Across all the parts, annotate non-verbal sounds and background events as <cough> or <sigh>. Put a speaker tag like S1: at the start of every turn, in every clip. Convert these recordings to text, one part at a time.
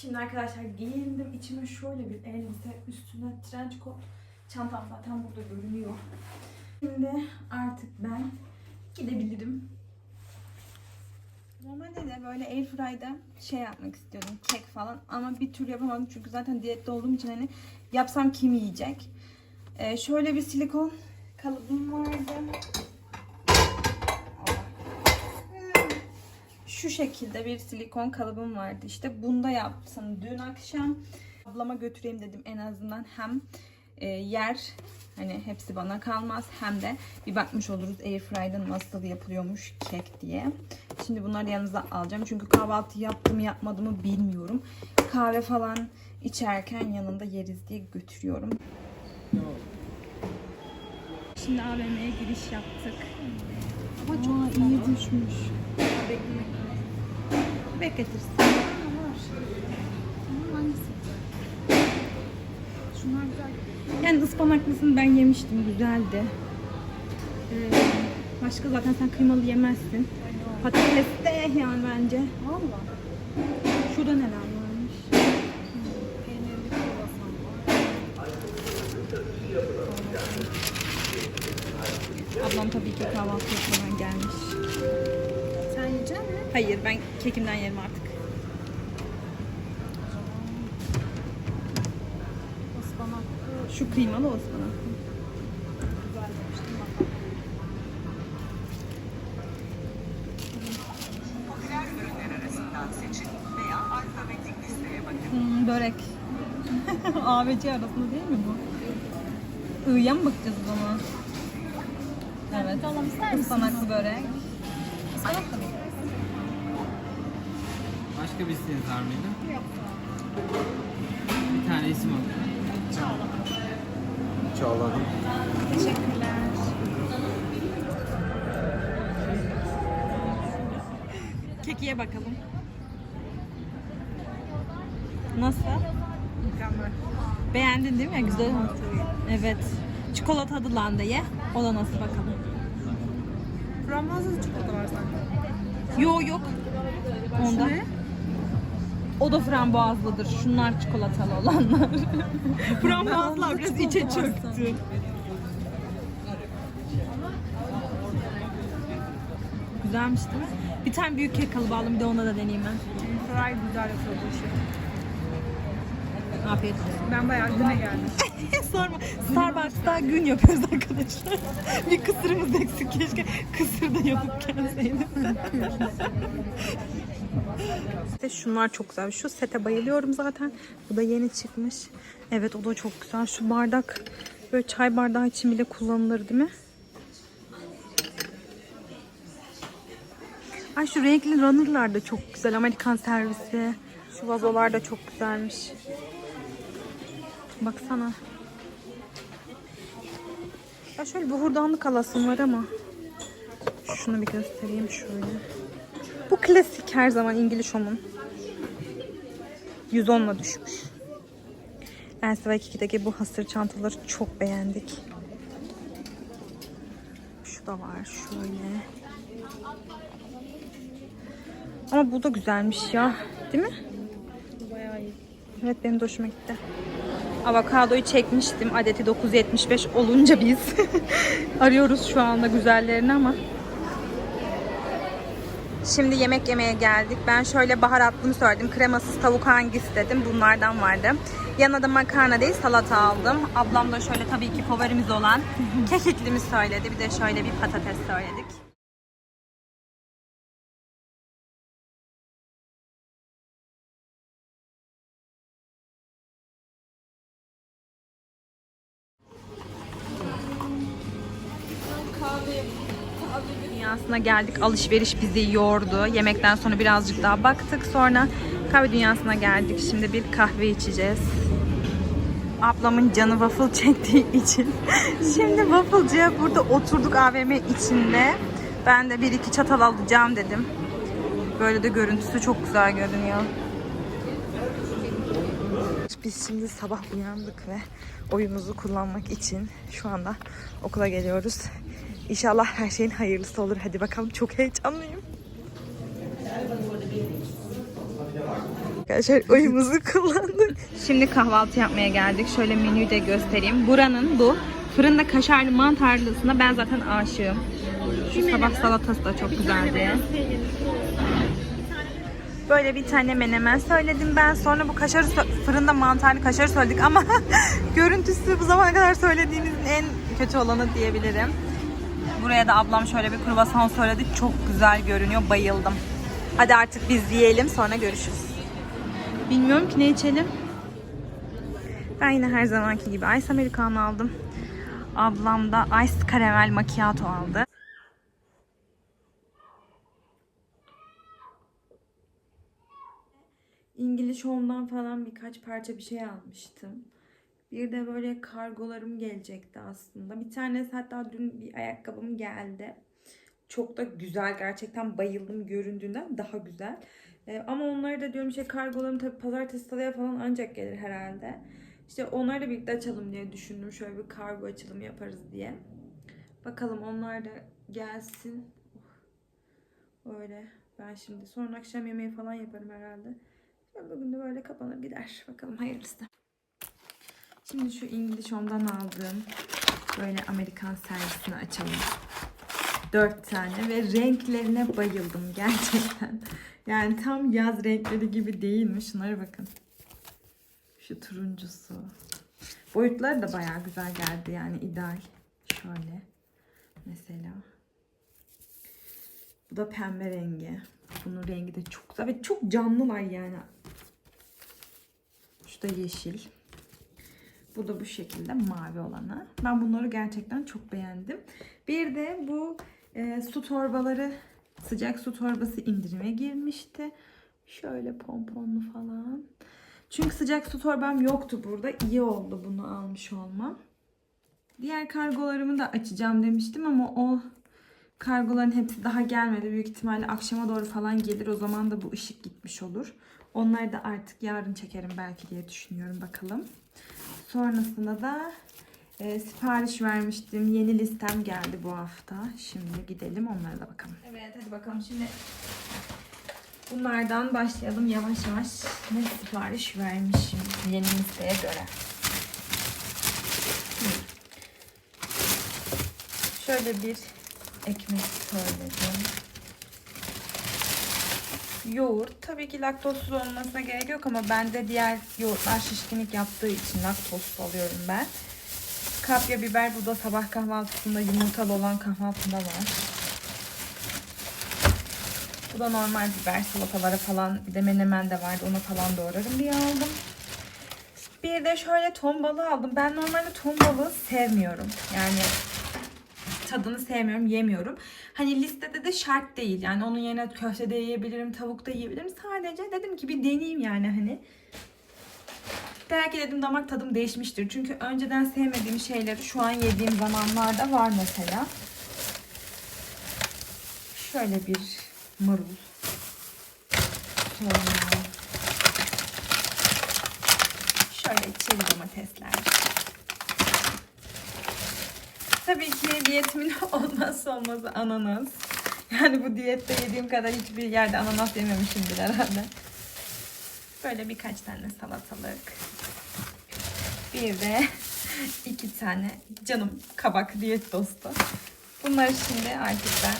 S1: Şimdi arkadaşlar giyindim. İçime şöyle bir elbise, üstüne trench coat. Çantam zaten burada görünüyor. Şimdi artık ben gidebilirim. Normalde de böyle airfry'da şey yapmak istiyordum. Kek falan ama bir tür yapamadım çünkü zaten diyette olduğum için hani yapsam kim yiyecek? Ee, şöyle bir silikon kalıbım vardı. Şu şekilde bir silikon kalıbım vardı. İşte bunda yaptım dün akşam. Ablama götüreyim dedim en azından hem e, yer hani hepsi bana kalmaz hem de bir bakmış oluruz airfry'da nasıl yapılıyormuş kek diye. Şimdi bunları yanınıza alacağım. Çünkü kahvaltı yaptım yapmadım mı bilmiyorum. Kahve falan içerken yanında yeriz diye götürüyorum. Şimdi AVM'ye giriş yaptık. Ama çok iyi düşmüş. Bekletirsin.
S2: Şunlar güzel.
S1: Yani ıspanaklısını ben yemiştim. Güzeldi. Ee, başka zaten sen kıymalı yemezsin. Patates de yani bence.
S2: Valla.
S1: Şurada neler varmış?
S2: Peynirli kruvasan var.
S1: Ablam tabii ki kahvaltı yapmadan gelmiş.
S2: Sen yiyecek misin?
S1: Hayır ben kekimden yerim artık.
S2: Ispanaklı
S1: Şu kıymalı ıspanak.
S2: güzel demiştim bakalım.
S1: Hmm, börek. <laughs> ABC arasında değil mi bu? I'ya mı bakacağız o zaman? Evet.
S2: Tamam ister misin?
S1: Ispanaklı börek.
S2: Mı?
S3: Başka bir isteğiniz var mıydı?
S2: Yok.
S3: Bir tane isim alın.
S2: Çağla.
S3: Çağladım.
S2: Teşekkürler.
S1: Kekiye bakalım. Nasıl?
S2: Mükemmel.
S1: Beğendin değil mi? Güzel mi? Evet. Çikolatalı landa ye. O da nasıl bakalım.
S2: Frambuazlı çikolata var sanki.
S1: Yo yok. Onda.
S2: Ne?
S1: O da frambuazlıdır. Şunlar çikolatalı olanlar. <laughs> Frambuazlar biraz içe çöktü. Güzelmiş değil mi? Bir tane büyük kek kalıbı aldım. Bir de ona da deneyeyim ben.
S2: Fry güzel yapıyor bu işi.
S1: Afiyet olsun.
S2: Ben bayağı güne geldim. <laughs>
S1: Sorma. Starbucks'ta gün yapıyoruz arkadaşlar. <laughs> bir kısırımız eksik keşke. Kısır da yapıp gelseydim. <laughs> İşte şunlar çok güzel. Şu sete bayılıyorum zaten. Bu da yeni çıkmış. Evet o da çok güzel. Şu bardak böyle çay bardağı için bile kullanılır değil mi? Ay şu renkli runner'lar da çok güzel. Amerikan servisi. Şu vazolar da çok güzelmiş. Baksana. Ya şöyle bir hurdanlık alasım var ama. Şunu bir göstereyim şöyle. Bu klasik her zaman İngiliz Home'un. 110'la düşmüş. Ve Kiki'deki bu hasır çantaları çok beğendik. Şu da var şöyle. Ama bu da güzelmiş ya. Değil mi?
S2: Bayağı iyi.
S1: Evet benim de hoşuma gitti. Avokadoyu çekmiştim. Adeti 9.75 olunca biz <laughs> arıyoruz şu anda güzellerini ama. Şimdi yemek yemeye geldik. Ben şöyle baharatlımı söyledim. Kremasız tavuk hangisi dedim. Bunlardan vardı. Yanına da makarna değil salata aldım. Ablam da şöyle tabii ki favorimiz olan <laughs> kekiklimi söyledi. Bir de şöyle bir patates söyledik. Dünyasına geldik. Alışveriş bizi yordu. Yemekten sonra birazcık daha baktık. Sonra kahve dünyasına geldik. Şimdi bir kahve içeceğiz. Ablamın canı waffle çektiği için. <laughs> Şimdi waffle'cıya burada oturduk AVM içinde. Ben de bir iki çatal alacağım dedim. Böyle de görüntüsü çok güzel görünüyor. Biz şimdi sabah uyandık ve oyumuzu kullanmak için şu anda okula geliyoruz. İnşallah her şeyin hayırlısı olur. Hadi bakalım çok heyecanlıyım. Arkadaşlar oyumuzu kullandık. Şimdi kahvaltı yapmaya geldik. Şöyle menüyü de göstereyim. Buranın bu fırında kaşarlı mantarlısına ben zaten aşığım. Şu sabah salatası da çok güzeldi. Böyle bir tane menemen söyledim ben. Sonra bu kaşar fırında mantarlı kaşar söyledik ama <laughs> görüntüsü bu zamana kadar söylediğimizin en kötü olanı diyebilirim. Buraya da ablam şöyle bir kruvasan söyledi. Çok güzel görünüyor. Bayıldım. Hadi artık biz yiyelim sonra görüşürüz. Bilmiyorum ki ne içelim. Ben yine her zamanki gibi Ice Americano aldım. Ablam da Ice Caramel Macchiato aldı. İngiliz Home'dan falan birkaç parça bir şey almıştım. Bir de böyle kargolarım gelecekti aslında. Bir tanesi hatta dün bir ayakkabım geldi. Çok da güzel gerçekten bayıldım göründüğünden daha güzel. Ee, ama onları da diyorum şey kargolarım tabii pazartesi salıya falan ancak gelir herhalde. İşte onları da birlikte açalım diye düşündüm. Şöyle bir kargo açılımı yaparız diye. Bakalım onlar da gelsin. Oh, Öyle. Ben şimdi sonra akşam yemeği falan yaparım herhalde. Bugün de böyle kapanır gider. Bakalım hayırlısı. Şimdi şu İngiliz Home'dan aldığım böyle Amerikan servisini açalım. Dört tane ve renklerine bayıldım gerçekten. Yani tam yaz renkleri gibi değil mi? Şunlara bakın. Şu turuncusu. Boyutları da bayağı güzel geldi yani ideal. Şöyle. Mesela. Bu da pembe rengi. Bunun rengi de çok güzel ve çok canlılar yani. Şu da yeşil. Bu da bu şekilde mavi olanı. Ben bunları gerçekten çok beğendim. Bir de bu e, su torbaları sıcak su torbası indirime girmişti. Şöyle pomponlu falan. Çünkü sıcak su torbam yoktu burada. İyi oldu bunu almış olmam. Diğer kargolarımı da açacağım demiştim ama o kargoların hepsi daha gelmedi. Büyük ihtimalle akşama doğru falan gelir. O zaman da bu ışık gitmiş olur. Onları da artık yarın çekerim belki diye düşünüyorum bakalım. Sonrasında da e, sipariş vermiştim. Yeni listem geldi bu hafta. Şimdi gidelim onlara da bakalım. Evet hadi bakalım şimdi bunlardan başlayalım yavaş yavaş. Ne sipariş vermişim yeni listeye göre. Şöyle bir ekmek söyledim. Yoğurt. Tabii ki laktozsuz olmasına gerek yok ama bende diğer yoğurtlar şişkinlik yaptığı için laktozsuz alıyorum ben. Kapya biber bu da sabah kahvaltısında yumurtalı olan kahvaltında var. Bu da normal biber salatalara falan bir de menemen de vardı ona falan doğrarım diye aldım. Bir de şöyle ton balığı aldım. Ben normalde ton balığı sevmiyorum. Yani tadını sevmiyorum, yemiyorum. Hani listede de şart değil. Yani onun yerine köfte de yiyebilirim, tavuk da yiyebilirim. Sadece dedim ki bir deneyeyim yani hani. Belki dedim damak tadım değişmiştir. Çünkü önceden sevmediğim şeyleri şu an yediğim zamanlarda var mesela. Şöyle bir marul. Sonra şöyle çeri domatesler. Tabii ki diyetimin <laughs> olmazsa olmazı ananas. Yani bu diyette yediğim kadar hiçbir yerde ananas yememişimdir herhalde. Böyle birkaç tane salatalık. Bir de <laughs> iki tane canım kabak diyet dostu. Bunları şimdi artık ben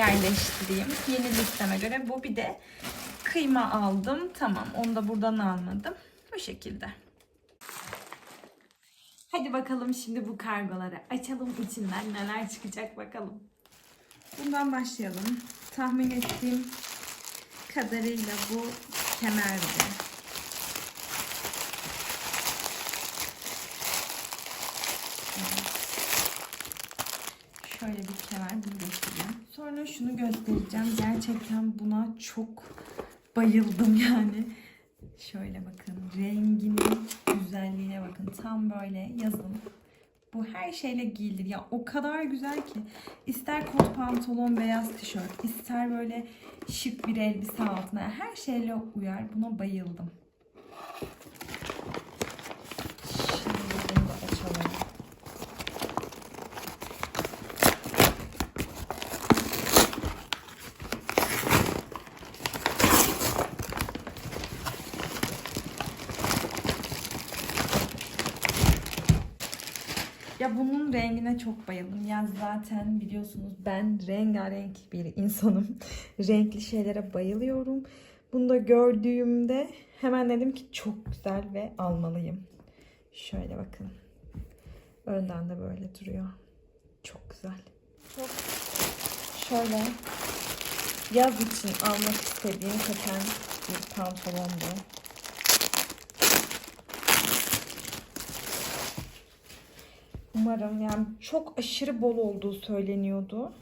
S1: yerleştireyim. Yeni listeme göre bu bir de kıyma aldım. Tamam onu da buradan almadım. Bu şekilde. Hadi bakalım şimdi bu kargoları açalım içinden neler çıkacak bakalım. Bundan başlayalım. Tahmin ettiğim kadarıyla bu kemerdi. Şöyle bir kemer bunu göstereyim. Sonra şunu göstereceğim. Gerçekten buna çok bayıldım yani. Şöyle bakın renginin güzelliğine bakın. Tam böyle yazın. Bu her şeyle giyilir. Ya o kadar güzel ki. İster kot pantolon, beyaz tişört, ister böyle şık bir elbise altına. Her şeyle uyar. Buna bayıldım. Şimdi bunu da açalım. Ya bunun rengine çok bayıldım. Ya zaten biliyorsunuz ben rengarenk bir insanım. <laughs> Renkli şeylere bayılıyorum. Bunu da gördüğümde hemen dedim ki çok güzel ve almalıyım. Şöyle bakın. Önden de böyle duruyor. Çok güzel. Çok şöyle yaz için almak istediğim keten bir pantolon bu. Umarım yani çok aşırı bol olduğu söyleniyordu.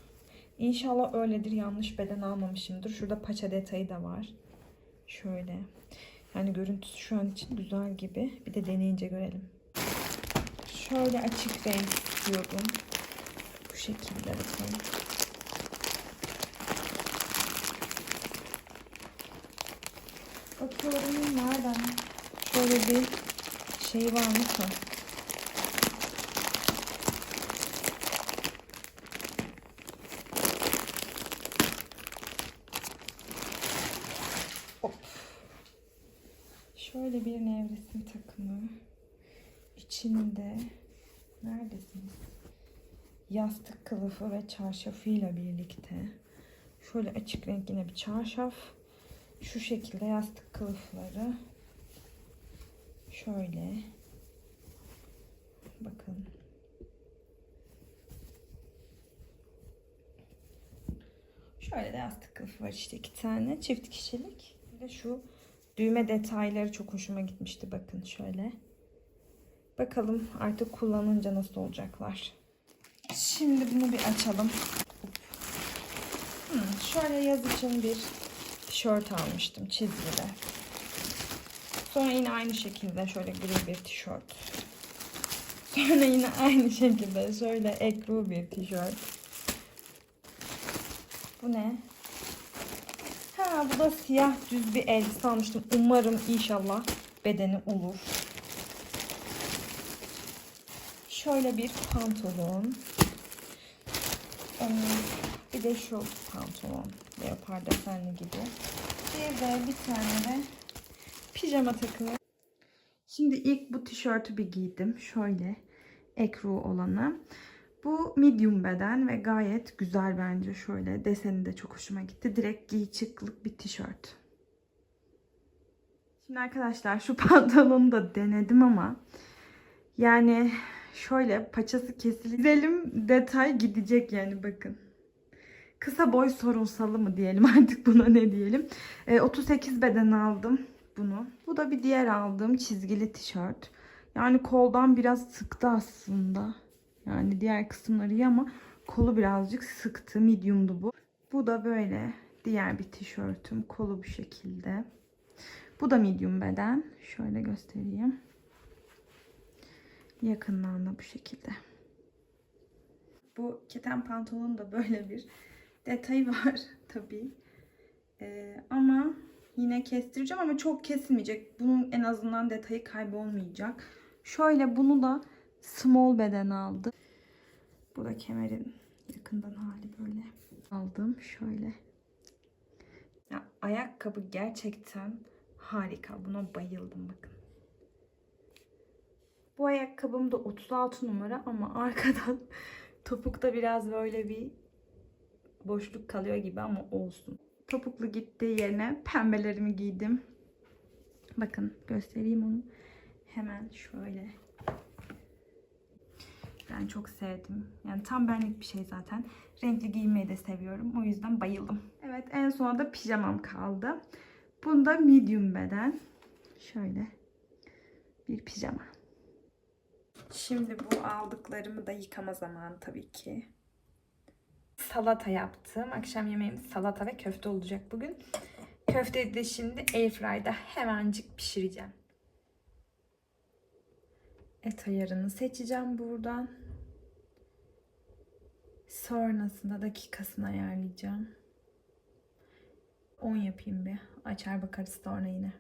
S1: İnşallah öyledir. Yanlış beden almamışımdır. Şurada paça detayı da var. Şöyle. Yani görüntüsü şu an için güzel gibi. Bir de deneyince görelim. Şöyle açık renk istiyordum. Bu şekilde bakın. Bakıyorum nereden? Şöyle bir şey var mı Şöyle bir nevresim takımı. İçinde neredesiniz? Yastık kılıfı ve çarşafıyla birlikte. Şöyle açık renk yine bir çarşaf. Şu şekilde yastık kılıfları. Şöyle. Bakın. Şöyle de yastık kılıfı var işte iki tane. Çift kişilik. De şu düğme detayları çok hoşuma gitmişti. Bakın şöyle. Bakalım artık kullanınca nasıl olacaklar. Şimdi bunu bir açalım. Hmm, şöyle yaz için bir tişört almıştım çizgili. Sonra yine aynı şekilde şöyle gri bir tişört. Sonra yine aynı şekilde şöyle ekru bir tişört. Bu ne? Ha bu da siyah düz bir elbise almıştım. Umarım inşallah bedeni olur. Şöyle bir pantolon. Ee, bir de şu pantolon. Leopar desenli gibi. Bir de bir tane de pijama takımı. Şimdi ilk bu tişörtü bir giydim. Şöyle ekru olanı. Bu medium beden ve gayet güzel bence şöyle. Deseni de çok hoşuma gitti. Direkt giy çıklık bir tişört. Şimdi arkadaşlar şu <laughs> pantolonu da denedim ama yani şöyle paçası kesili. Gidelim detay gidecek yani bakın. Kısa boy sorunsalı mı diyelim <laughs> artık buna ne diyelim. E, 38 beden aldım bunu. Bu da bir diğer aldığım çizgili tişört. Yani koldan biraz sıktı aslında. Yani diğer kısımları iyi ama kolu birazcık sıktı. Medium'du bu. Bu da böyle diğer bir tişörtüm. Kolu bu şekilde. Bu da medium beden. Şöyle göstereyim. Yakından da bu şekilde. Bu keten pantolonun da böyle bir detayı var <laughs> tabii. Ee, ama yine kestireceğim ama çok kesilmeyecek. Bunun en azından detayı kaybolmayacak. Şöyle bunu da small beden aldım. Bu da kemerin yakından hali böyle. Aldım şöyle. Ya ayakkabı gerçekten harika. Buna bayıldım bakın. Bu ayakkabım da 36 numara ama <laughs> arkadan topukta biraz böyle bir boşluk kalıyor gibi ama olsun. Topuklu gittiği yerine pembelerimi giydim. Bakın göstereyim onu. Hemen şöyle. Ben çok sevdim. Yani tam benlik bir şey zaten. Renkli giymeyi de seviyorum. O yüzden bayıldım. Evet en sona da pijamam kaldı. Bunda medium beden. Şöyle bir pijama. Şimdi bu aldıklarımı da yıkama zamanı tabii ki. Salata yaptım. Akşam yemeğim salata ve köfte olacak bugün. Köfteyi de şimdi airfryer'da hemencik pişireceğim. Et ayarını seçeceğim buradan. Sonrasında dakikasını ayarlayacağım. 10 yapayım bir. Açar bakarız sonra yine.